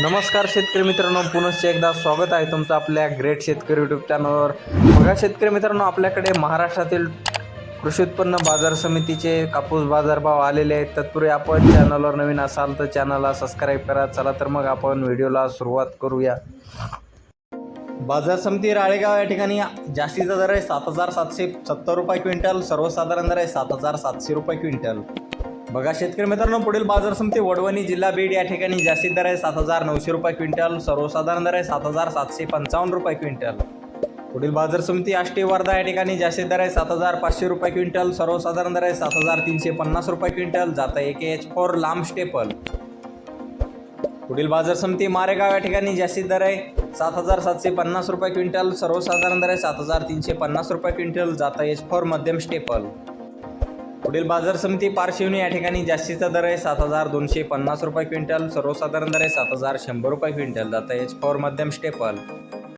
नमस्कार शेतकरी मित्रांनो पुनश्च एकदा स्वागत आहे तुमचं आपल्या ग्रेट शेतकरी यूट्यूब चॅनलवर बघा शेतकरी मित्रांनो आपल्याकडे महाराष्ट्रातील कृषी उत्पन्न बाजार समितीचे कापूस बाजारभाव आलेले आहेत. तत्पूर्वी आपण चॅनलवर नवीन असाल तर चॅनलला सबस्क्राईब करा. चला तर मग आपण व्हिडिओला सुरुवात करूया. बाजार समिती राळेगाव या ठिकाणी जास्तीचा दर आहे सात हजार सातशे सत्तर रुपये क्विंटल सर्वसाधारण दर आहे सात हजार सातशे रुपये क्विंटल. बघा शेतकरी मित्रांनो पुढील बाजार समिती वडवणी जिल्हा बीड या ठिकाणी जास्तीत दर आहे सात हजार नऊशे रुपये क्विंटल सर्वसाधारण दर आहे सात हजार सातशे पंचावन्न रुपये क्विंटल. पुढील बाजार समिती आष्टी वर्धा या ठिकाणी जास्तीत दर आहे सात हजार पाचशे रुपये क्विंटल सर्वसाधारण दर आहे सात हजार तीनशे पन्नास रुपये क्विंटल जातं एक एच फोर लांब स्टेपल. पुढील बाजार समिती मारेगाव या ठिकाणी जास्तीत दर आहे सात हजार सातशे पन्नास रुपये क्विंटल सर्वसाधारण दर आहे सात हजार तीनशे पन्नास रुपये क्विंटल जाता एच फोर मध्यम स्टेपल. पुढील बाजार समिती पार्श्वनी या ठिकाणी जास्तीचा दर आहे सात हजार दोनशे पन्नास रुपये क्विंटल सर्वसाधारण दर आहे सात हजार शंभर रुपये क्विंटल. जाता एच फोर मध्यम स्टेपल